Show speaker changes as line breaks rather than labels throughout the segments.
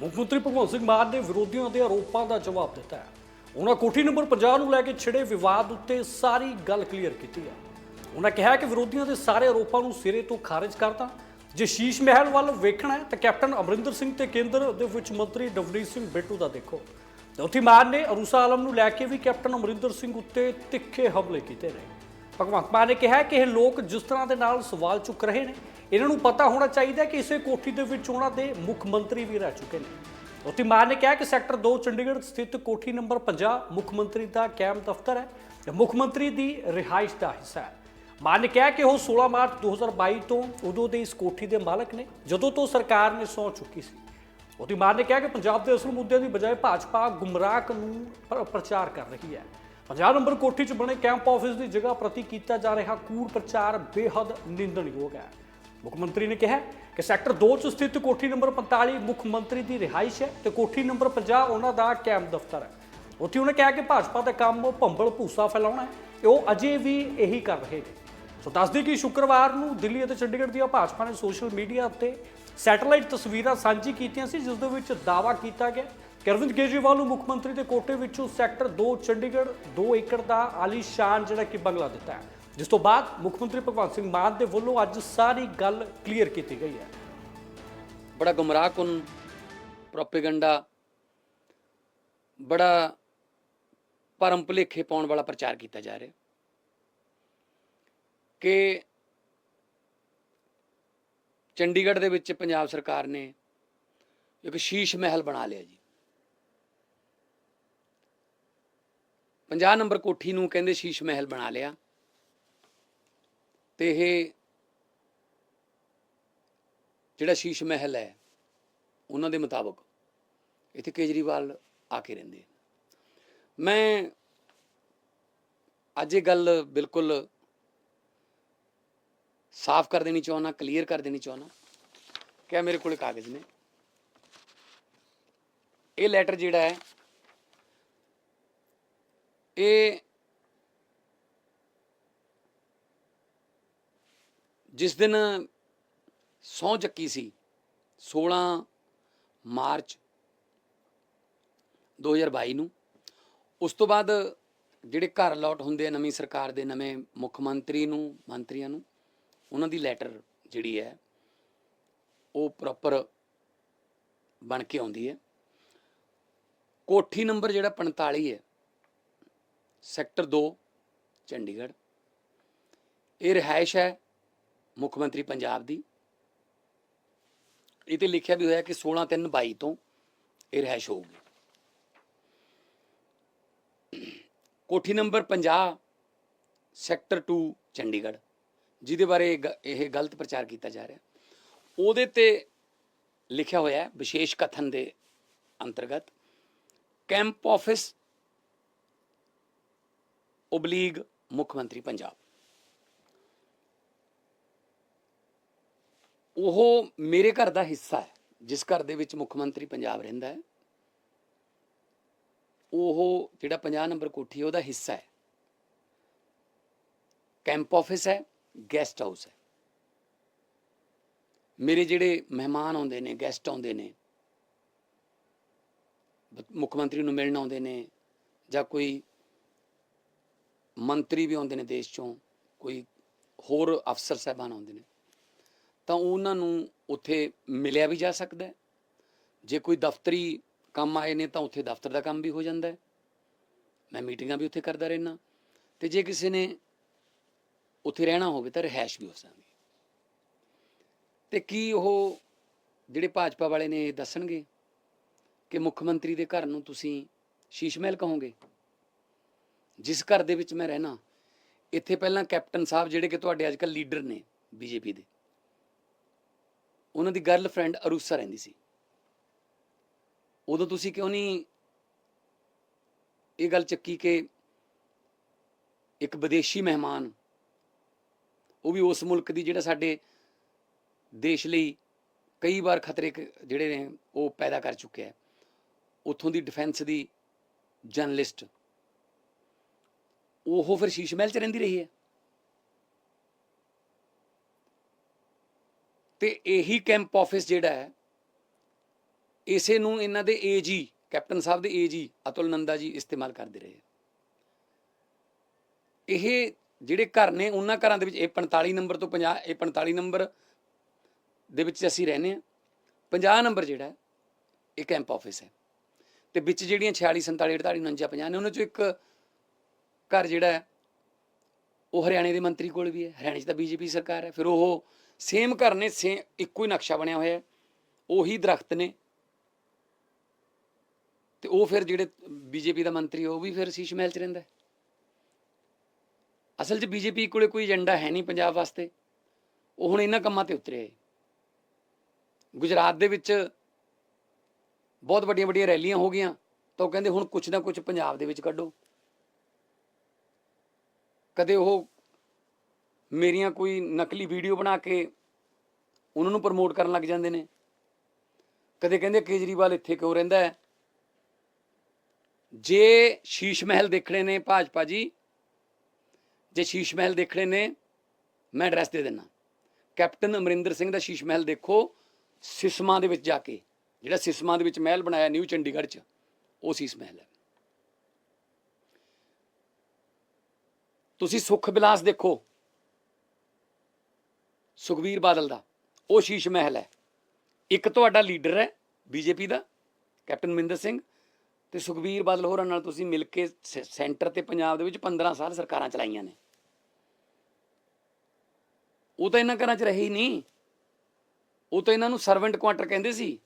ਮੁੱਖ ਮੰਤਰੀ ਭਗਵੰਤ ਸਿੰਘ ਮਾਨ ਨੇ ਵਿਰੋਧੀਆਂ ਦੇ ਆਰੋਪਾਂ ਦਾ ਜਵਾਬ ਦਿੱਤਾ ਹੈ। ਉਹਨਾਂ ਕੋਠੀ ਨੰਬਰ 50 ਨੂੰ ਲੈ ਕੇ ਛਿੜੇ ਵਿਵਾਦ ਉੱਤੇ ਸਾਰੀ ਗੱਲ ਕਲੀਅਰ ਕੀਤੀ ਹੈ। ਉਹਨਾਂ ਕਿਹਾ ਕਿ ਵਿਰੋਧੀਆਂ ਦੇ ਸਾਰੇ ਆਰੋਪਾਂ ਨੂੰ ਸਿਰੇ ਤੋਂ ਖਾਰਜ ਕਰਤਾ। ਜੇ ਸ਼ੀਸ਼ ਮਹਿਲ ਵੱਲ ਵੇਖਣਾ ਹੈ ਤਾਂ ਕੈਪਟਨ ਅਮਰਿੰਦਰ ਸਿੰਘ ਤੇ ਕੇਂਦਰ ਦੇ ਵਿੱਚ ਮੰਤਰੀ ਡਵਨੀਤ ਸਿੰਘ ਬਿੱਟੂ ਦਾ ਦੇਖੋ। ਉੱਥੇ ਮਾਨ ਨੇ ਅਰੂਸਾ ਆਲਮ ਨੂੰ ਲੈ ਕੇ ਵੀ ਕੈਪਟਨ ਅਮਰਿੰਦਰ ਸਿੰਘ ਉੱਤੇ ਤਿੱਖੇ ਹਮਲੇ ਕੀਤੇ ਨੇ। ਭਗਵੰਤ ਮਾਨ ਨੇ ਕਿਹਾ ਕਿ ਇਹ ਲੋਕ ਜਿਸ ਤਰ੍ਹਾਂ ਦੇ ਨਾਲ ਸਵਾਲ ਚੁੱਕ ਰਹੇ ਨੇ ਇਹਨਾਂ ਨੂੰ ਪਤਾ ਹੋਣਾ ਚਾਹੀਦਾ ਕਿ ਇਸੇ ਕੋਠੀ ਦੇ ਵਿੱਚ ਉਹਨਾਂ ਦੇ ਮੁੱਖ ਮੰਤਰੀ ਵੀ ਰਹਿ ਚੁੱਕੇ ਨੇ। ਉੱਥੇ ਮਾਨ ਨੇ ਕਿਹਾ ਕਿ ਸੈਕਟਰ 2 ਚੰਡੀਗੜ੍ਹ ਸਥਿਤ ਕੋਠੀ ਨੰਬਰ 50 ਮੁੱਖ ਮੰਤਰੀ ਦਾ ਕੈਂਪ ਦਫ਼ਤਰ ਹੈ ਤੇ ਮੁੱਖ ਮੰਤਰੀ ਦੀ ਰਿਹਾਇਸ਼ ਦਾ ਹਿੱਸਾ ਹੈ। ਮਾਨ ਨੇ ਕਿਹਾ ਕਿ ਉਹ 16 ਮਾਰਚ 2022 ਤੋਂ ਉਦੋਂ ਦੇ ਇਸ ਕੋਠੀ ਦੇ ਮਾਲਕ ਨੇ, ਜਦੋਂ ਤੋਂ ਸਰਕਾਰ ਨੇ ਸੌ ਚੁੱਕੀ ਸੀ। ਉਹਦੀ ਮਾਨ ਨੇ ਕਿਹਾ ਕਿ ਪੰਜਾਬ ਦੇ ਅਸਲ ਮੁੱਦਿਆਂ ਦੀ ਬਜਾਏ ਭਾਜਪਾ ਗੁੰਮਰਾਹ ਕਾਨੂੰਨ ਪਰ, ਪ੍ਰਚਾਰ ਕਰ ਰਹੀ ਹੈ। 50 ਨੰਬਰ ਕੋਠੀ 'ਚ ਬਣੇ ਕੈਂਪ ਆਫਿਸ ਦੀ ਜਗ੍ਹਾ ਪ੍ਰਤੀ ਕੀਤਾ ਜਾ ਰਿਹਾ ਕੂੜ ਪ੍ਰਚਾਰ ਬੇਹੱਦ ਨਿੰਦਣਯੋਗ ਹੈ। ਮੁੱਖ ਮੰਤਰੀ ਨੇ ਕਿਹਾ ਕਿ ਸੈਕਟਰ 2 'ਚ ਸਥਿਤ ਕੋਠੀ ਨੰਬਰ 45 ਮੁੱਖ ਮੰਤਰੀ ਦੀ ਰਿਹਾਇਸ਼ ਹੈ ਤੇ ਕੋਠੀ ਨੰਬਰ 50 ਉਹਨਾਂ ਦਾ ਕੈਂਪ ਦਫ਼ਤਰ ਹੈ। ਉੱਥੇ ਉਹਨੇ ਕਿਹਾ ਕਿ ਭਾਜਪਾ ਦਾ ਕੰਮ ਭੰਬਲ ਭੂਸਾ ਫੈਲਾਉਣਾ ਹੈ ਤੇ ਉਹ ਅਜੇ ਵੀ ਇਹੀ ਕਰ ਰਹੇ ਨੇ। ਸੋ ਦੱਸਦੀ ਕਿ ਸ਼ੁੱਕਰਵਾਰ ਨੂੰ ਦਿੱਲੀ ਅਤੇ ਚੰਡੀਗੜ੍ਹ ਦੀਆਂ ਭਾਜਪਾ ਨੇ ਸੋਸ਼ਲ ਮੀਡੀਆ ਉੱਤੇ ਸੈਟੇਲਾਈਟ ਤਸਵੀਰਾਂ ਸਾਂਝੀ ਕੀਤੀਆਂ ਸੀ, ਜਿਸ ਦੇ ਵਿੱਚ ਦਾਅਵਾ ਕੀਤਾ ਗਿਆ। ਕਿ ਅਰਵਿੰਦ ਕੇਜਰੀਵਾਲ ਨੂੰ ਮੁੱਖ ਮੰਤਰੀ ਦੇ ਕੋਟੇ ਵਿੱਚੋਂ ਸੈਕਟਰ 2 ਚੰਡੀਗੜ੍ਹ 2 ਏਕੜ ਦਾ ਆਲੀਸ਼ਾਨ ਜਿਹੜਾ ਕਿ ਬੰਗਲਾ ਦਿੱਤਾ ਹੈ। ਜਿਸ ਤੋਂ ਬਾਅਦ ਮੁੱਖ ਮੰਤਰੀ ਭਗਵੰਤ ਸਿੰਘ ਮਾਨ ਦੇ ਵੱਲੋਂ ਅੱਜ ਸਾਰੀ ਗੱਲ ਕਲੀਅਰ ਕੀਤੀ ਗਈ ਹੈ।
ਬੜਾ ਗੁੰਮਰਾਹਕੁਨ ਪ੍ਰੋਪੇਗੈਂਡਾ, ਬੜਾ ਭਰਮ ਭੁਲੇਖੇ ਪਾਉਣ ਵਾਲਾ ਪ੍ਰਚਾਰ ਕੀਤਾ ਜਾ ਰਿਹਾ। ਕਿ ਚੰਡੀਗੜ੍ਹ ਦੇ ਵਿੱਚ ਪੰਜਾਬ ਸਰਕਾਰ ਨੇ ਇੱਕ ਸ਼ੀਸ਼ ਮਹਿਲ ਬਣਾ ਲਿਆ ਜੀ। 50 ਨੰਬਰ ਕੋਠੀ ਨੂੰ ਕਹਿੰਦੇ ਸ਼ੀਸ਼ ਮਹਿਲ ਬਣਾ ਲਿਆ। ਤੇ ਇਹ ਜਿਹੜਾ ਸ਼ੀਸ਼ ਮਹਿਲ ਹੈ, ਉਹਨਾਂ ਦੇ ਮੁਤਾਬਕ ਇੱਥੇ ਕੇਜਰੀਵਾਲ ਆ ਕੇ ਰਹਿੰਦੇ ਮੈਂ ਅੱਜ ਇਹ ਗੱਲ ਬਿਲਕੁਲ ਸਾਫ਼ ਕਰ ਦੇਣੀ ਚਾਹੁੰਦਾ, ਕਲੀਅਰ ਕਰ ਦੇਣੀ ਚਾਹੁੰਦਾ। ਕਿ ਮੇਰੇ ਕੋਲ ਕਾਗਜ਼ ਨੇ? ਇਹ ਲੈਟਰ ਜਿਹੜਾ ਹੈ, ਇਹ ਜਿਸ ਦਿਨ ਸਹੁੰ ਚੱਕੀ ਸੀ 16 ਮਾਰਚ 2022 ਨੂੰ, ਉਸ ਤੋਂ ਬਾਅਦ ਜਿਹੜੇ ਘਰ ਲੌਟ ਹੁੰਦੇ ਆ ਨਵੀਂ ਸਰਕਾਰ ਦੇ, ਨਵੇਂ ਮੁੱਖ ਮੰਤਰੀ ਨੂੰ, ਮੰਤਰੀਆਂ ਨੂੰ, ਉਹਨਾਂ ਦੀ ਲੈਟਰ ਜਿਹੜੀ ਹੈ, ਉਹ ਪ੍ਰੋਪਰ ਬਣ ਕੇ ਆਉਂਦੀ ਹੈ। ਕੋਠੀ ਨੰਬਰ ਜਿਹੜਾ 45 ਹੈ, ਸੈਕਟਰ 2 ਚੰਡੀਗੜ੍ਹ, ਇਹ ਰਿਹਾਇਸ਼ ਹੈ ਮੁੱਖ ਮੰਤਰੀ ਪੰਜਾਬ ਦੀ। ਇਹ ਤੇ ਲਿਖਿਆ ਵੀ ਹੋਇਆ ਕਿ 16 3 22 ਤੋਂ ਇਹ ਰਿਹਾਇਸ਼ ਹੋਊਗੀ। ਕੋਠੀ ਨੰਬਰ 50 ਸੈਕਟਰ 2 ਚੰਡੀਗੜ੍ਹ, ਜਿਹਦੇ ਬਾਰੇ ਗ- ਇਹ ਗਲਤ ਪ੍ਰਚਾਰ ਕੀਤਾ ਜਾ ਰਿਹਾ। ਉਹਦੇ ਤੇ ਲਿਖਿਆ ਹੋਇਆ ਹੈ ਵਿਸ਼ੇਸ਼ ਕਥਨ ਦੇ ਅੰਤਰਗਤ ਕੈਂਪ ਆਫਿਸ ਓਬਲੀਗ ਮੁੱਖ ਮੰਤਰੀ ਪੰਜਾਬ। ਉਹ ਮੇਰੇ ਘਰ ਦਾ ਹਿੱਸਾ ਹੈ, ਜਿਸ ਘਰ ਦੇ ਵਿੱਚ ਮੁੱਖ ਮੰਤਰੀ ਪੰਜਾਬ ਰਹਿੰਦਾ ਹੈ। ਉਹ ਜਿਹੜਾ 50 ਨੰਬਰ ਕੋਠੀ ਉਹਦਾ ਹਿੱਸਾ ਹੈ। ਕੈਂਪ ਆਫਿਸ ਹੈ, ਗੈਸਟ ਹਾਊਸ ਹੈ। ਮੇਰੇ ਜਿਹੜੇ ਮਹਿਮਾਨ ਆਉਂਦੇ ਨੇ, ਗੈਸਟ ਆਉਂਦੇ ਨੇ ਮੁੱਖ ਮੰਤਰੀ ਨੂੰ ਮਿਲਣ ਆਉਂਦੇ ਨੇ, ਜਾਂ ਕੋਈ ਮੰਤਰੀ ਵੀ ਆਉਂਦੇ ਨੇ ਦੇਸ਼ ਚੋਂ, ਕੋਈ ਹੋਰ ਅਫਸਰ ਸਾਹਿਬਾਨ ਆਉਂਦੇ ਨੇ ਤਾਂ ਉਹਨਾਂ ਨੂੰ ਉੱਥੇ ਮਿਲਿਆ ਵੀ ਜਾ ਸਕਦਾ ਜੇ ਕੋਈ ਦਫ਼ਤਰੀ ਕੰਮ ਆਏ ਨੇ ਤਾਂ ਉੱਥੇ ਦਫ਼ਤਰ ਦਾ ਕੰਮ ਵੀ ਹੋ ਜਾਂਦਾ ਮੈਂ ਮੀਟਿੰਗਾਂ ਵੀ ਉੱਥੇ ਕਰਦਾ ਰਹਿਣਾ ਤੇ ਜੇ ਕਿਸੇ ਨੇ ਉੱਥੇ ਰਹਿਣਾ ਹੋਵੇ ਤਾਂ ਰਹਿائش ਵੀ ਹੋ ਸਕਦੀ ਤੇ ਕੀ ਉਹ ਜਿਹੜੇ ਭਾਜਪਾ ਵਾਲੇ ਨੇ ਦੱਸਣਗੇ ਕਿ ਮੁੱਖ ਮੰਤਰੀ ਦੇ ਘਰ ਨੂੰ ਤੁਸੀਂ ਸ਼ੀਸ਼ ਮਹਿਲ ਕਹੋਗੇ? ਜਿਸ ਘਰ ਦੇ ਵਿੱਚ ਮੈਂ ਰਹਿਣਾ ਇੱਥੇ ਪਹਿਲਾਂ ਕੈਪਟਨ ਸਾਹਿਬ ਜਿਹੜੇ ਕਿ ਤੁਹਾਡੇ ਅੱਜਕੱਲ ਲੀਡਰ ਨੇ ਬੀਜੇਪੀ ਦੇ ਉਹਨਾਂ ਦੀ ਗਰਲਫ੍ਰੈਂਡ ਅਰੂਸਾ ਰਹਿੰਦੀ ਸੀ। ਉਦੋਂ ਤੁਸੀਂ ਕਿਉਂ ਨਹੀਂ ਇਹ ਗੱਲ ਚੱਕੀ ਕਿ ਇੱਕ ਵਿਦੇਸ਼ੀ ਮਹਿਮਾਨ, ਉਹ ਵੀ ਉਸ ਮੁਲਕ ਦੀ ਜਿਹੜਾ ਸਾਡੇ ਦੇਸ਼ ਲਈ ਕਈ ਵਾਰ ਖਤਰੇ ਜਿਹੜੇ ਨੇ, ਉਹ ਪੈਦਾ ਕਰ ਚੁੱਕਿਆ ਹੈ। ਉੱਥੋਂ ਦੀ ਡਿਫੈਂਸ ਦੀ ਜਰਨਲਿਸਟ ਉਹ ਫਿਰ ਸ਼ੀਸ਼ ਮਹਿਲ ਚ ਰਹਿੰਦੀ ਰਹੀ ਹੈ। ਤੇ ਇਹੀ ਕੈਂਪ ਆਫਿਸ ਜਿਹੜਾ ਹੈ, ਇਸੇ ਨੂੰ ਇਹਨਾਂ ਦੇ ਏਜੀ ਕੈਪਟਨ ਸਾਹਿਬ ਦੇ ਏਜੀ ਅਤੁਲ ਨੰਦਾ ਜੀ ਇਸਤੇਮਾਲ ਕਰਦੇ ਰਹੇ। ਇਹ ਜਿਹੜੇ ਘਰ ਨੇ, ਉਹਨਾਂ ਘਰਾਂ ਦੇ ਵਿੱਚ, ਇਹ 45 ਨੰਬਰ ਤੋਂ 50 ਇਹ 45 ਨੰਬਰ ਦੇ ਵਿੱਚ ਅਸੀਂ ਰਹਿੰਦੇ ਆ 50 ਨੰਬਰ ਜਿਹੜਾ ਇਹ ਕੈਂਪ ਆਫਿਸ ਹੈ। ਤੇ ਵਿੱਚ ਜਿਹੜੀਆਂ 46 47 48 49 50 ਨੇ, ਉਹਨਾਂ ਚੋਂ ਇੱਕ ਘਰ ਜਿਹੜਾ ਹੈ, ਉਹ ਹਰਿਆਣੇ ਦੇ ਮੰਤਰੀ ਕੋਲ ਵੀ ਹੈ। ਹਰਿਆਣੇ 'ਚ ਤਾਂ ਬੀਜੇਪੀ ਸਰਕਾਰ ਹੈ। ਫਿਰ ਉਹ ਸੇਮ ਘਰ ਨੇ ਸੇ ਇੱਕੋ ਹੀ ਨਕਸ਼ਾ ਬਣਿਆ ਹੋਇਆ ਹੈ। ਉਹੀ ਦਰਖਤ ਨੇ। ਤੇ ਉਹ ਫਿਰ ਜਿਹੜੇ ਬੀਜੇਪੀ ਦਾ ਮੰਤਰੀ, ਉਹ ਵੀ ਫਿਰ ਸ਼ੀਸ਼ ਮਹਿਲ 'ਚ ਰਹਿੰਦਾ ਅਸਲ 'ਚ ਬੀਜੇਪੀ ਕੋਲੇ ਕੋਈ ਏਜੰਡਾ ਹੈ ਨਹੀਂ ਪੰਜਾਬ ਵਾਸਤੇ। ਉਹ ਹੁਣ ਇਹਨਾਂ ਕੰਮਾਂ ਤੇ ਉਤਰਿਆ ਹੈ। ਗੁਜਰਾਤ ਦੇ ਵਿੱਚ ਬਹੁਤ ਵੱਡੀਆਂ ਵੱਡੀਆਂ ਰੈਲੀਆਂ ਹੋ ਗਈਆਂ ਤਾਂ ਉਹ ਕਹਿੰਦੇ ਹੁਣ ਕੁਛ ਨਾ ਕੁਛ ਪੰਜਾਬ ਦੇ ਵਿੱਚ ਕੱਢੋ। ਕਦੇ ਉਹ ਮੇਰੀਆਂ ਕੋਈ ਨਕਲੀ ਵੀਡੀਓ ਬਣਾ ਕੇ ਉਹਨਾਂ ਨੂੰ ਪ੍ਰਮੋਟ ਕਰਨ ਲੱਗ ਜਾਂਦੇ ਨੇ। ਕਦੇ ਕਹਿੰਦੇ ਕੇਜਰੀਵਾਲ ਇੱਥੇ ਕਿਉਂ ਰਹਿੰਦਾ ਹੈ? ਜੇ ਸ਼ੀਸ਼ ਮਹਿਲ ਦੇਖਣੇ ਨੇ ਭਾਜਪਾ ਜੀ, ਜੇ ਸ਼ੀਸ਼ ਮਹਿਲ ਦੇਖਣੇ ਨੇ, ਮੈਂ ਐਡਰੈਸ ਦੇ ਦਿੰਦਾ। ਕੈਪਟਨ ਅਮਰਿੰਦਰ ਸਿੰਘ ਦਾ ਸ਼ੀਸ਼ ਮਹਿਲ ਦੇਖੋ, ਸਿਸਮਾ ਦੇ ਵਿੱਚ ਜਾ ਕੇ, ਜਿਹੜਾ ਸਿਸਮਾ ਦੇ ਵਿੱਚ ਮਹਿਲ ਬਣਾਇਆ ਨਿਊ ਚੰਡੀਗੜ੍ਹ 'ਚ, ਉਹ ਸ਼ੀਸ਼ ਮਹਿਲ ਹੈ। ਤੁਸੀਂ ਸੁਖ ਬਿਲਾਸ ਦੇਖੋ ਸੁਖਬੀਰ ਬਾਦਲ ਦਾ। ਉਹ ਸ਼ੀਸ਼ ਮਹਿਲ ਹੈ। ਇੱਕ ਤੁਹਾਡਾ ਲੀਡਰ ਹੈ ਬੀਜੇਪੀ ਦਾ, ਕੈਪਟਨ ਅਮਰਿੰਦਰ ਸਿੰਘ ਤੇ ਸੁਖਬੀਰ ਬਾਦਲ ਹੋਰਾਂ ਨਾਲ ਤੁਸੀਂ ਮਿਲ ਕੇ ਸ- ਸੈਂਟਰ ਤੇ ਪੰਜਾਬ ਦੇ ਵਿੱਚ 15 ਸਾਲ ਸਰਕਾਰਾਂ ਚਲਾਈਆਂ ਨੇ। ਉਹ ਤਾਂ ਇਹਨਾਂ ਘਰਾਂ 'ਚ ਰਹੇ ਹੀ ਨਹੀਂ। ਉਹ ਤਾਂ ਇਹਨਾਂ ਨੂੰ ਸਰਵੈਂਟ ਕੁਆਟਰ ਕਹਿੰਦੇ ਸੀ।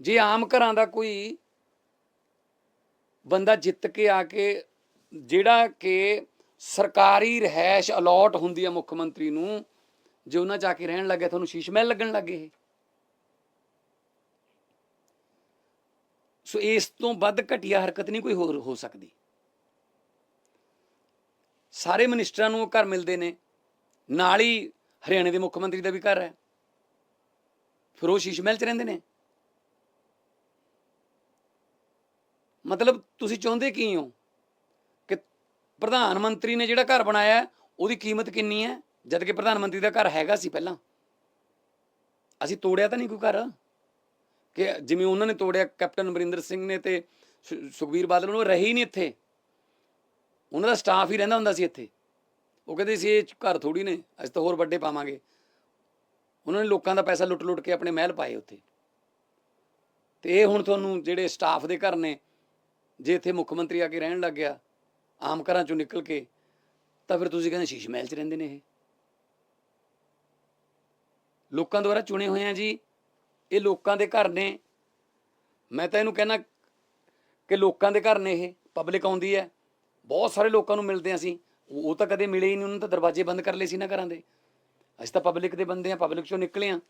ਜੇ ਆਮ ਘਰਾਂ ਦਾ ਕੋਈ ਬੰਦਾ ਜਿੱਤ ਕੇ ਆ ਕੇ, ਜਿਹੜਾ ਕਿ ਸਰਕਾਰੀ ਰਹਿائਸ਼ ਅਲੋਟ ਹੁੰਦੀ ਹੈ ਮੁੱਖ ਮੰਤਰੀ ਨੂੰ, ਜੇ ਉਹਨਾਂ ਜਾ ਕੇ ਰਹਿਣ ਲੱਗੇ ਤੁਹਾਨੂੰ ਸ਼ੀਸ਼ ਮਹਿਲ ਲੱਗਣ ਲੱਗੇ ਸੋ ਇਸ ਤੋਂ ਵੱਧ ਘਟੀਆ ਹਰਕਤ ਨਹੀਂ ਕੋਈ ਹੋਰ ਹੋ ਸਕਦੀ। ਸਾਰੇ ਮਨਿਸਟਰਾਂ ਨੂੰ ਉਹ ਘਰ ਮਿਲਦੇ ਨੇ। ਨਾਲ ਹੀ ਹਰਿਆਣੇ ਦੇ ਮੁੱਖ ਮੰਤਰੀ ਦਾ ਵੀ ਘਰ ਹੈ। ਫਿਰ ਉਹ ਸ਼ੀਸ਼ ਮਹਿਲ 'ਚ ਰਹਿੰਦੇ ਨੇ। ਮਤਲਬ ਤੁਸੀਂ ਚਾਹੁੰਦੇ ਕੀ ਹੋ? ਪ੍ਰਧਾਨ ਮੰਤਰੀ ਨੇ ਜਿਹੜਾ ਘਰ ਬਣਾਇਆ ਉਹਦੀ ਕੀਮਤ ਕਿੰਨੀ ਹੈ? ਜਦ ਕਿ ਪ੍ਰਧਾਨ ਮੰਤਰੀ ਦਾ ਘਰ ਹੈਗਾ ਸੀ ਪਹਿਲਾਂ। ਅਸੀਂ ਤੋੜਿਆ ਤਾਂ ਨਹੀਂ ਕੋਈ ਘਰ? ਕਿ ਜਿਵੇਂ ਉਹਨਾਂ ਨੇ ਤੋੜਿਆ, ਕੈਪਟਨ ਅਮਰਿੰਦਰ ਸਿੰਘ ਨੇ ਤੇ ਸੁ- ਸੁਖਬੀਰ ਬਾਦਲ ਨੂੰ ਉਹ ਰਹੇ ਹੀ ਨਹੀਂ ਇੱਥੇ। ਉਹਨਾਂ ਦਾ ਸਟਾਫ ਹੀ ਰਹਿੰਦਾ ਹੁੰਦਾ ਸੀ ਇੱਥੇ। ਉਹ ਕਹਿੰਦੇ ਸੀ, ਇਹ ਘਰ ਥੋੜੀ ਨੇ, ਅਸੀਂ ਤਾਂ ਹੋਰ ਵੱਡੇ ਪਾਵਾਂਗੇ। ਉਹਨਾਂ ਨੇ ਲੋਕਾਂ ਦਾ ਪੈਸਾ ਲੁੱਟ-ਲੁੱਟ ਕੇ ਆਪਣੇ ਮਹਿਲ ਪਾਏ ਉੱਥੇ। ਤੇ ਇਹ ਹੁਣ ਤੁਹਾਨੂੰ ਜਿਹੜੇ ਸਟਾਫ ਦੇ ਘਰ ਨੇ, ਜੇ ਇੱਥੇ ਮੁੱਖ ਮੰਤਰੀ ਆ ਕੇ ਰਹਿਣ ਲੱਗ ਗਿਆ ਆਮ ਘਰਾਂ ਚੋਂ ਨਿਕਲ ਕੇ, ਤਾਂ ਫਿਰ ਤੁਸੀਂ ਕਹਿੰਦੇ ਸ਼ੀਸ਼ ਮਹਿਲ 'ਚ ਰਹਿੰਦੇ ਨੇ ਇਹ। ਲੋਕਾਂ ਦੁਆਰਾ ਚੁਣੇ ਹੋਏ ਆ ਜੀ, ਇਹ ਲੋਕਾਂ ਦੇ ਘਰ ਨੇ। ਮੈਂ ਤਾਂ ਇਹਨੂੰ ਕਹਿੰਦਾ ਕਿ ਲੋਕਾਂ ਦੇ ਘਰ ਨੇ ਇਹ ਪਬਲਿਕ ਆਉਂਦੀ ਹੈ। ਬਹੁਤ ਸਾਰੇ ਲੋਕਾਂ ਨੂੰ ਮਿਲਦੇ ਹਾਂ ਅਸੀਂ। ਉਹ ਤਾਂ ਕਦੇ ਮਿਲੇ ਹੀ ਨਹੀਂ, ਉਹਨਾਂ ਤਾਂ ਦਰਵਾਜ਼ੇ ਬੰਦ ਕਰ ਲਏ ਸੀ ਨਾ ਘਰਾਂ ਦੇ। ਅਸੀਂ ਤਾਂ ਪਬਲਿਕ ਦੇ ਬੰਦੇ ਆ ਪਬਲਿਕ ਚੋਂ ਨਿਕਲੇ ਆ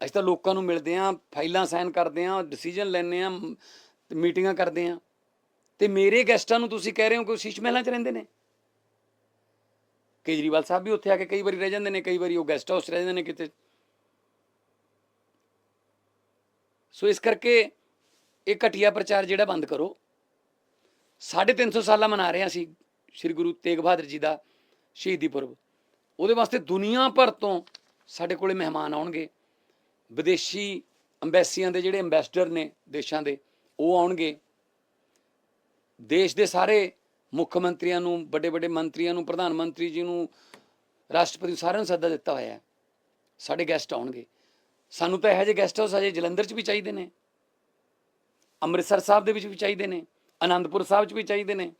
ਅਸੀਂ ਤਾਂ ਲੋਕਾਂ ਨੂੰ ਮਿਲਦੇ ਆ ਫਾਈਲਾਂ ਸਾਈਨ ਕਰਦੇ ਆ ਡਿਸੀਜਨ ਲੈਂਦੇ ਆ ਮੀਟਿੰਗਾਂ ਕਰਦੇ ਆ ਤੇ ਮੇਰੇ ਗੈਸਟਾਂ ਨੂੰ ਤੁਸੀਂ ਕਹਿ ਰਹੇ ਹੋ ਕਿ ਉਹ ਸ਼ੀਸ਼ ਮਹਿਲਾਂ 'ਚ ਰਹਿੰਦੇ ਨੇ? ਕੇਜਰੀਵਾਲ ਸਾਹਿਬ ਵੀ ਉੱਥੇ ਆ ਕੇ ਕਈ ਵਾਰੀ ਰਹਿ ਜਾਂਦੇ ਨੇ, ਕਈ ਵਾਰੀ ਉਹ ਗੈਸਟ ਹਾਊਸ ਰਹਿ ਜਾਂਦੇ ਨੇ ਕਿਤੇ। ਸੋ ਇਸ ਕਰਕੇ ਇਹ ਘਟੀਆ ਪ੍ਰਚਾਰ ਜਿਹੜਾ ਬੰਦ ਕਰੋ। 350 ਸਾਲਾਂ ਮਨਾ ਰਹੇ ਹਾਂ ਅਸੀਂ ਸ੍ਰੀ ਗੁਰੂ ਤੇਗ ਬਹਾਦਰ ਜੀ ਦਾ ਸ਼ਹੀਦੀ ਪੁਰਬ। ਉਹਦੇ ਵਾਸਤੇ ਦੁਨੀਆ ਭਰ ਤੋਂ ਸਾਡੇ ਕੋਲੇ ਮਹਿਮਾਨ ਆਉਣਗੇ। ਵਿਦੇਸ਼ੀ ਅੰਬੈਸੀਆਂ ਦੇ ਜਿਹੜੇ ਐਮਬੈਸਡਰ ਨੇ ਦੇਸ਼ਾਂ ਦੇ, ਉਹ ਆਉਣਗੇ। ਦੇਸ਼ ਦੇ ਸਾਰੇ ਮੁੱਖ ਮੰਤਰੀਆਂ ਨੂੰ ਵੱਡੇ ਵੱਡੇ ਮੰਤਰੀਆਂ ਨੂੰ ਪ੍ਰਧਾਨ ਮੰਤਰੀ ਜੀ ਨੂੰ ਰਾਸ਼ਟਰਪਤੀ ਨੂੰ ਸਾਰਿਆਂ ਨੂੰ ਸੱਦਾ ਦਿੱਤਾ ਹੋਇਆ ਹੈ। ਸਾਡੇ ਗੈਸਟ ਆਉਣਗੇ। ਸਾਨੂੰ ਤਾਂ ਇਹੋ ਜਿਹੇ ਗੈਸਟ ਹਾਊਸ ਅਜੇ ਜਲੰਧਰ 'ਚ ਵੀ ਚਾਹੀਦੇ ਨੇ। ਅੰਮ੍ਰਿਤਸਰ ਸਾਹਿਬ ਦੇ ਵਿੱਚ ਵੀ ਚਾਹੀਦੇ ਨੇ। ਆਨੰਦਪੁਰ ਸਾਹਿਬ 'ਚ ਵੀ ਚਾਹੀਦੇ ਨੇ।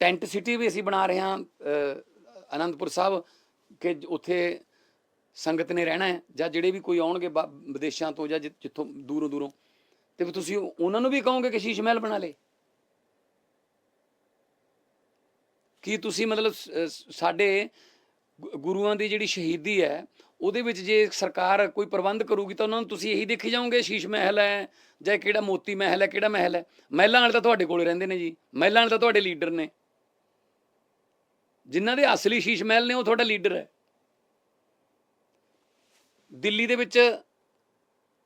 ਟੈਂਟ ਸਿਟੀ ਵੀ ਅਸੀਂ ਬਣਾ ਰਹੇ ਹਾਂ ਅਹ, ਆਨੰਦਪੁਰ ਸਾਹਿਬ ਕਿ ਉੱਥੇ ਸੰਗਤ ਨੇ ਰਹਿਣਾ ਹੈ ਜਾਂ ਜਿਹੜੇ ਵੀ ਕੋਈ ਆਉਣਗੇ ਬਾ- ਵਿਦੇਸ਼ਾਂ ਤੋਂ ਜਾਂ ਜਿੱਥੋਂ ਦੂਰੋਂ ਦੂਰੋਂ। ਤੇ ਤੁਸੀਂ ਉਹਨਾਂ ਨੂੰ ਵੀ ਕਹੋਗੇ ਕਿ ਸ਼ੀਸ਼ ਮਹਿਲ ਬਣਾ ਲੇ? ਕੀ ਤੁਸੀਂ ਮਤਲਬ ਸ- ਸਾਡੇ ਗੁ- ਗੁਰੂਆਂ ਦੀ ਜਿਹੜੀ ਸ਼ਹੀਦੀ ਹੈ, ਉਹਦੇ ਵਿੱਚ ਜੇ ਸਰਕਾਰ ਕੋਈ ਪ੍ਰਬੰਧ ਕਰੂਗੀ ਤਾਂ ਉਹਨਾਂ ਨੂੰ ਤੁਸੀਂ ਇਹੀ ਦੇਖੀ ਜਾਓਗੇ, ਸ਼ੀਸ਼ ਮਹਿਲ ਹੈ ਜਾਂ ਕਿਹੜਾ ਮੋਤੀ ਮਹਿਲ ਹੈ, ਕਿਹੜਾ ਮਹਿਲ ਹੈ? ਮਹਿਲਾਂ ਵਾਲੇ ਤਾਂ ਤੁਹਾਡੇ ਕੋਲ ਰਹਿੰਦੇ ਨੇ ਜੀ। ਮਹਿਲਾਂ ਵਾਲੇ ਤਾਂ ਤੁਹਾਡੇ ਲੀਡਰ ਨੇ। ਜਿਨ੍ਹਾਂ ਦੇ ਅਸਲੀ ਸ਼ੀਸ਼ ਮਹਿਲ ਨੇ, ਉਹ ਤੁਹਾਡਾ ਲੀਡਰ ਹੈ। ਦਿੱਲੀ ਦੇ ਵਿੱਚ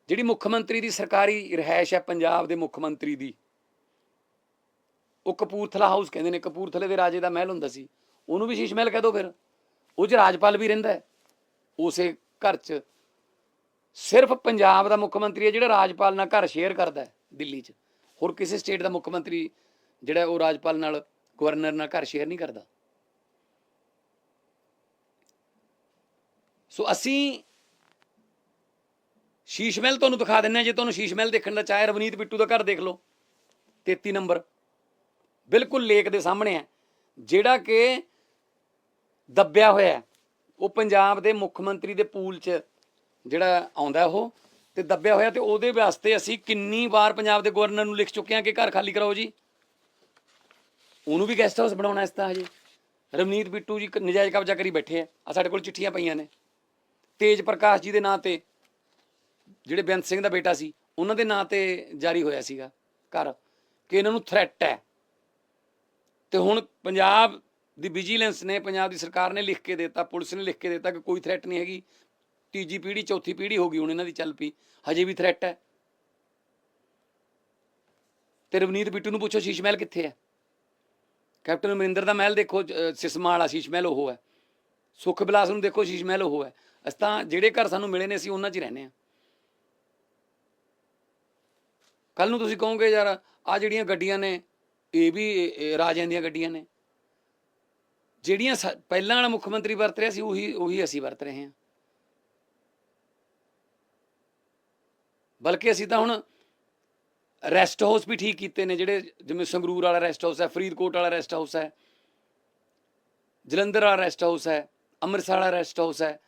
ਜਿਹੜੀ ਮੁੱਖ ਮੰਤਰੀ ਦੀ ਸਰਕਾਰੀ ਰਿਹਾਇਸ਼ ਹੈ ਪੰਜਾਬ ਦੇ ਮੁੱਖ ਮੰਤਰੀ ਦੀ, ਉਹ ਕਪੂਰਥਲਾ ਹਾਊਸ ਕਹਿੰਦੇ ਨੇ, ਕਪੂਰਥਲੇ ਦੇ ਰਾਜੇ ਦਾ ਮਹਿਲ ਹੁੰਦਾ ਸੀ, ਉਹਨੂੰ ਵੀ ਸ਼ੀਸ਼ ਮਹਿਲ ਕਹਿ ਦੋ ਫਿਰ, ਉਹ 'ਚ ਰਾਜਪਾਲ ਵੀ ਰਹਿੰਦਾ ਹੈ, ਉਸੇ ਘਰ 'ਚ। ਸਿਰਫ ਪੰਜਾਬ ਦਾ ਮੁੱਖ ਮੰਤਰੀ ਹੈ ਜਿਹੜਾ ਰਾਜਪਾਲ ਨਾਲ ਘਰ ਸ਼ੇਅਰ ਕਰਦਾ ਹੈ, ਦਿੱਲੀ 'ਚ। ਹੋਰ ਕਿਸੇ ਸਟੇਟ ਦਾ ਮੁੱਖ ਮੰਤਰੀ ਜਿਹੜਾ ਉਹ ਰਾਜਪਾਲ ਨਾਲ ਗਵਰਨਰ ਨਾਲ ਘਰ ਸ਼ੇਅਰ ਨਹੀਂ ਕਰਦਾ। ਸੋ ਅਸੀਂ ਸ਼ੀਸ਼ ਮਹਿਲ ਤੁਹਾਨੂੰ ਦਿਖਾ ਦਿੰਨੇ ਆ ਜੇ ਤੁਹਾਨੂੰ ਸ਼ੀਸ਼ ਮਹਿਲ ਦੇਖਣ ਦਾ ਚਾਹੇ ਰਵਨੀਤ ਬਿੱਟੂ ਦਾ ਘਰ ਦੇਖ ਲਓ। 33 ਨੰਬਰ। ਬਿਲਕੁਲ ਲੇਕ ਦੇ ਸਾਹਮਣੇ ਹੈ। ਜਿਹੜਾ ਕਿ ਦੱਬਿਆ ਹੋਇਆ ਹੈ। ਉਹ ਪੰਜਾਬ ਦੇ ਮੁੱਖ ਮੰਤਰੀ ਦੇ ਪੂਲ 'ਚ ਜਿਹੜਾ ਆਉਂਦਾ ਉਹ ਤੇ ਦੱਬਿਆ ਹੋਇਆ ਤੇ ਉਹਦੇ ਵਾਸਤੇ ਅਸੀਂ ਕਿੰਨੀ ਵਾਰ ਪੰਜਾਬ ਦੇ ਗਵਰਨਰ ਨੂੰ ਲਿਖ ਚੁੱਕੇ ਹਾਂ ਕਿ ਘਰ ਖਾਲੀ ਕਰਾਓ ਜੀ। ਉਹਨੂੰ ਵੀ ਗੈਸਟ ਹਾਊਸ ਬਣਾਉਣਾ ਇਸ ਤਾਂ ਹਜੇ। ਰਵਨੀਤ ਬਿੱਟੂ ਜੀ ਨਜਾਇਜ਼ ਕਬਜ਼ਾ ਕਰੀ ਬੈਠੇ ਆ। ਆ ਸਾਡੇ ਕੋਲ ਚਿੱਠੀਆਂ ਪਈਆਂ ਨੇ। ਤੇਜ ਪ੍ਰਕਾਸ਼ ਜੀ ਦੇ ਨਾਂ ਤੇ ਜਿਹੜੇ ਬੇਅੰਤ ਸਿੰਘ ਦਾ ਬੇਟਾ ਸੀ, ਉਹਨਾਂ ਦੇ ਨਾਂ ਤੇ ਜਾਰੀ ਹੋਇਆ ਸੀਗਾ ਘਰ, ਕਿ ਇਹਨਾਂ ਨੂੰ ਥ੍ਰੈਟ ਹੈ। ਤੇ ਹੁਣ ਪੰਜਾਬ ਦੀ ਵਿਜੀਲੈਂਸ ਨੇ, ਪੰਜਾਬ ਦੀ ਸਰਕਾਰ ਨੇ ਲਿਖ ਕੇ ਦਿੱਤਾ, ਪੁਲਿਸ ਨੇ ਲਿਖ ਕੇ ਦਿੱਤਾ ਕਿ ਕੋਈ ਥ੍ਰੈਟ ਨਹੀਂ ਹੈਗੀ। ਤੀਜੀ ਪੀੜ੍ਹੀ, ਚੌਥੀ ਪੀੜ੍ਹੀ ਹੋ ਗਈ ਹੁਣ ਇਹਨਾਂ ਦੀ ਚੱਲ ਪਈ, ਹਜੇ ਵੀ ਥ੍ਰੈਟ ਹੈ। ਤੇ ਰਵਨੀਤ ਬਿੱਟੂ ਨੂੰ ਪੁੱਛੋ, ਸ਼ੀਸ਼ ਮਹਿਲ ਕਿੱਥੇ ਹੈ? ਕੈਪਟਨ ਅਮਰਿੰਦਰ ਦਾ ਮਹਿਲ ਦੇਖੋ, ਅਹ, ਸਿਸਮਾ ਵਾਲਾ ਸ਼ੀਸ਼ ਮਹਿਲ ਉਹ ਹੈ। ਸੁਖ ਬਿਲਾਸ ਨੂੰ ਦੇਖੋ, ਸ਼ੀਸ਼ ਮਹਿਲ ਉਹ ਹੈ। ਅਸੀਂ ਤਾਂ ਜਿਹੜੇ ਘਰ ਸਾਨੂੰ ਮਿਲੇ ਨੇ, ਅਸੀਂ ਉਹਨਾਂ 'ਚ ਹੀ ਰਹਿੰਦੇ ਹਾਂ। ਕੱਲ ਨੂੰ ਤੁਸੀਂ ਕਹੋਗੇ ਯਾਰ ਆ ਜਿਹੜੀਆਂ ਗੱਡੀਆਂ ਨੇ, ਇਹ ਵੀ ਰਾਜਿਆਂ ਦੀਆਂ ਗੱਡੀਆਂ ਨੇ। ਜਿਹੜੀਆਂ ਸਾ- ਪਹਿਲਾਂ ਵਾਲਾ ਮੁੱਖ ਮੰਤਰੀ ਵਰਤ ਰਿਹਾ ਸੀ, ਉਹੀ ਉਹੀ ਅਸੀਂ ਵਰਤ ਰਹੇ ਹਾਂ। ਬਲਕਿ ਅਸੀਂ ਤਾਂ ਹੁਣ ਰੈਸਟ ਹਾਊਸ ਵੀ ਠੀਕ ਕੀਤੇ ਨੇ, ਜਿਹੜੇ ਜਿਵੇਂ ਸੰਗਰੂਰ ਵਾਲਾ ਰੈਸਟ ਹਾਊਸ ਹੈ, ਫਰੀਦਕੋਟ ਵਾਲਾ ਰੈਸਟ ਹਾਊਸ ਹੈ, ਜਲੰਧਰ ਵਾਲਾ ਰੈਸਟ ਹਾਊਸ ਹੈ, ਅੰਮ੍ਰਿਤਸਰ ਵਾਲਾ ਰੈਸਟ ਹਾਊਸ ਹੈ।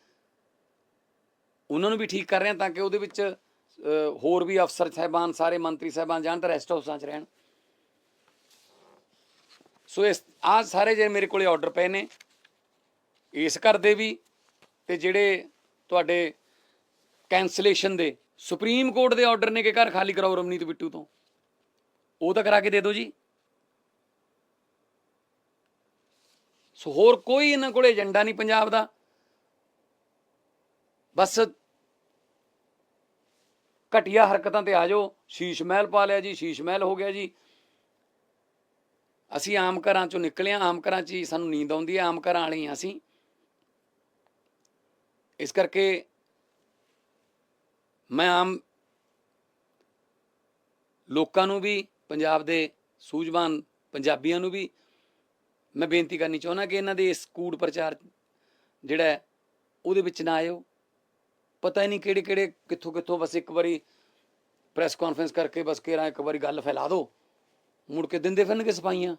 ਉਹਨਾਂ ਨੂੰ ਵੀ ਠੀਕ ਕਰ ਰਹੇ ਹਾਂ ਤਾਂ ਕਿ ਉਹਦੇ ਵਿੱਚ ਹੋਰ ਵੀ ਅਫਸਰ ਸਾਹਿਬਾਨ, ਸਾਰੇ ਮੰਤਰੀ ਸਾਹਿਬਾਨ ਜਾਣ ਤਾਂ ਰੈਸਟ ਹਾਊਸਾਂ 'ਚ ਰਹਿਣ। ਸੋ ਇਸ ਆ ਸਾਰੇ ਜਿਹੜੇ ਮੇਰੇ ਕੋਲੇ ਆਰਡਰ ਪਏ ਨੇ, ਇਸ ਘਰ ਦੇ ਵੀ ਤੇ ਜਿਹੜੇ ਤੁਹਾਡੇ ਕੈਂਸਲੇਸ਼ਨ ਦੇ ਸੁਪਰੀਮ ਕੋਰਟ ਦੇ ਆਰਡਰ ਨੇ ਕਿ ਘਰ ਖਾਲੀ ਕਰਾਓ ਰਮਨੀਤ ਬਿੱਟੂ ਤੋਂ? ਉਹ ਤਾਂ ਕਰਾ ਕੇ ਦੇ ਦਿਓ ਜੀ। ਸੋ ਹੋਰ ਕੋਈ ਇਹਨਾਂ ਕੋਲੇ ਏਜੰਡਾ ਨਹੀਂ ਪੰਜਾਬ ਦਾ। ਬਸ ਘਟੀਆ ਹਰਕਤਾਂ ਤੇ ਆ ਜਾਓ। ਸ਼ੀਸ਼ ਮਹਿਲ ਪਾ ਲਿਆ ਜੀ, ਸ਼ੀਸ਼ ਮਹਿਲ ਹੋ ਗਿਆ ਜੀ। ਅਸੀਂ ਆਮ ਘਰਾਂ ਚੋਂ ਨਿਕਲਿਆ ਆਮ ਘਰਾਂ 'ਚ ਹੀ ਸਾਨੂੰ ਨੀਂਦ ਆਉਂਦੀ ਹੈ, ਆਮ ਘਰਾਂ ਵਾਲੇ ਹਾਂ ਅਸੀਂ। ਇਸ ਕਰਕੇ ਮੈਂ ਆਮ ਲੋਕਾਂ ਨੂੰ ਵੀ, ਪੰਜਾਬ ਦੇ ਸੂਝਵਾਨ ਪੰਜਾਬੀਆਂ ਨੂੰ ਵੀ ਮੈਂ ਬੇਨਤੀ ਕਰਨੀ ਚਾਹੁੰਦਾ ਕਿ ਇਹਨਾਂ ਦੇ ਇਸ ਕੂੜ ਪ੍ਰਚਾਰ ਜਿਹੜਾ ਉਹਦੇ ਵਿੱਚ ਨਾ ਆਇਓ। ਪਤਾ ਹੀ ਨਹੀਂ ਕਿਹੜੇ ਕਿਹੜੇ ਕਿੱਥੋਂ ਕਿੱਥੋਂ ਬਸ ਇੱਕ ਵਾਰੀ ਪ੍ਰੈਸ ਕਾਨਫਰੰਸ ਕਰਕੇ ਬਸ ਕਿਹੜਾ ਇੱਕ ਵਾਰੀ ਗੱਲ ਫੈਲਾ ਦਿਓ। ਮੁੜ ਕੇ ਦਿੰਦੇ ਫਿਰਨਗੇ ਸਫਾਈਆਂ